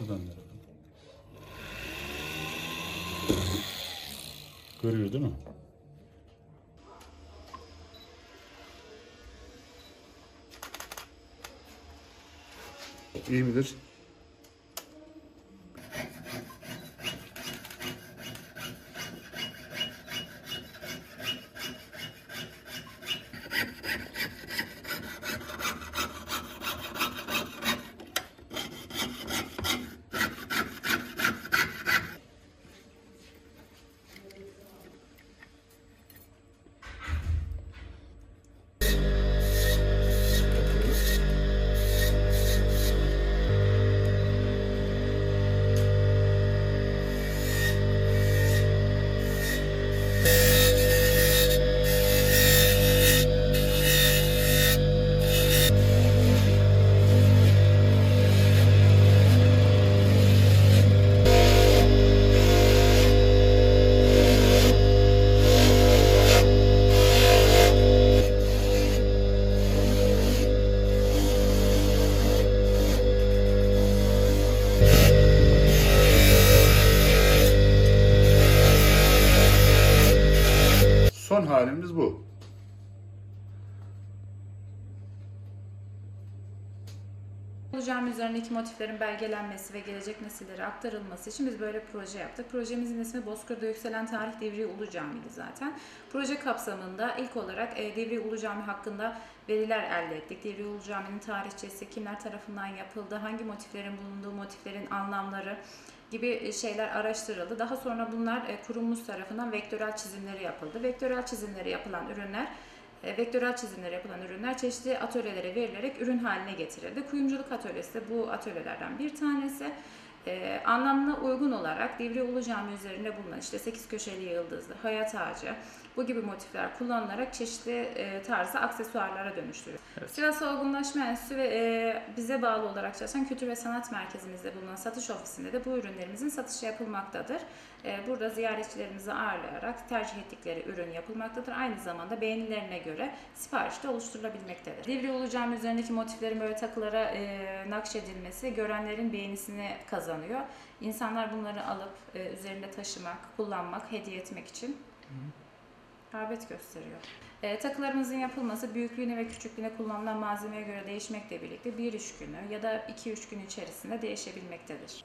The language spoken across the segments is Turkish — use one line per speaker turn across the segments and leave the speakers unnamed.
buradan verelim. Görüyor değil mi?
İyi midir? Halimiz bu.
Olacağım üzerindeki motiflerin belgelenmesi ve gelecek nesillere aktarılması için biz böyle proje yaptık. Projemizin ismi Bozkır'da Yükselen Tarih Devri Ulu Camii'ydi zaten. Proje kapsamında ilk olarak e, Devri Ulu Cami hakkında veriler elde ettik. Devri Ulu Cami'nin tarihçesi, kimler tarafından yapıldı, hangi motiflerin bulunduğu, motiflerin anlamları gibi e, şeyler araştırıldı. Daha sonra bunlar e, kurumumuz tarafından vektörel çizimleri yapıldı. Vektörel çizimleri yapılan ürünler e, vektörel çizimleri yapılan ürünler çeşitli atölyelere verilerek ürün haline getirildi. Kuyumculuk atölyesi bu atölyelerden bir tanesi. E, anlamına uygun olarak Ulu Cami üzerinde bulunan işte 8 köşeli yıldızlı, hayat ağacı bu gibi motifler kullanılarak çeşitli e, tarzda aksesuarlara dönüştürüyor. Sivas Olgunlaşma Enstitüsü ve e, bize bağlı olarak çalışan Kültür ve Sanat Merkezimizde bulunan satış ofisinde de bu ürünlerimizin satışı yapılmaktadır. E, burada ziyaretçilerimizi ağırlayarak tercih ettikleri ürün yapılmaktadır. Aynı zamanda beğenilerine göre sipariş de oluşturulabilmektedir. Divri Cami üzerindeki motiflerin böyle takılara e, nakşedilmesi görenlerin beğenisini kazanıyor. İnsanlar bunları alıp e, üzerinde taşımak, kullanmak, hediye etmek için rağbet gösteriyor. E, takılarımızın yapılması büyüklüğüne ve küçüklüğüne kullanılan malzemeye göre değişmekle birlikte bir iş günü ya da iki üç gün içerisinde değişebilmektedir.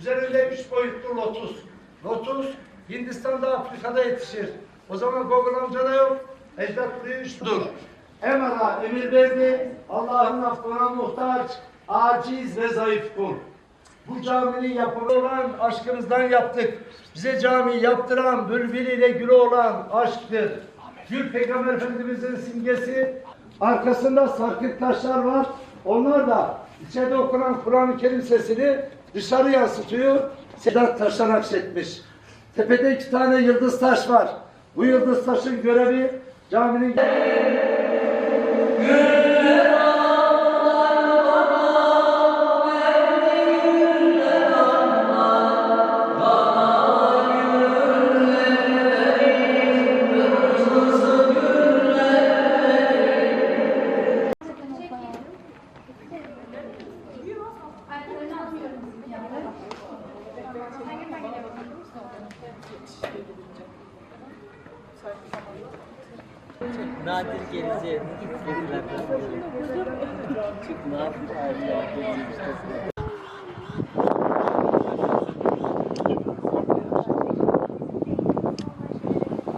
Üzerinde üç boyutlu lotus. Lotus Hindistan'da Afrika'da yetişir. O zaman Google amca da yok. Ecdat buraya üç dur. Emara emir verdi. Allah'ın affına muhtaç, aciz ve zayıf kul. Bu caminin yapımı olan aşkınızdan yaptık. Bize cami yaptıran, bülbülüyle gülü olan aşktır. Gül Peygamber Efendimizin simgesi. Arkasında sarkık taşlar var. Onlar da içeride okunan Kur'an-ı Kerim sesini dışarı yansıtıyor. Sedat taşlar aksetmiş. Tepede iki tane yıldız taş var. Bu yıldız taşın görevi caminin
Nadir geleceğini ilk kez Çok nadir aile geleceğimiz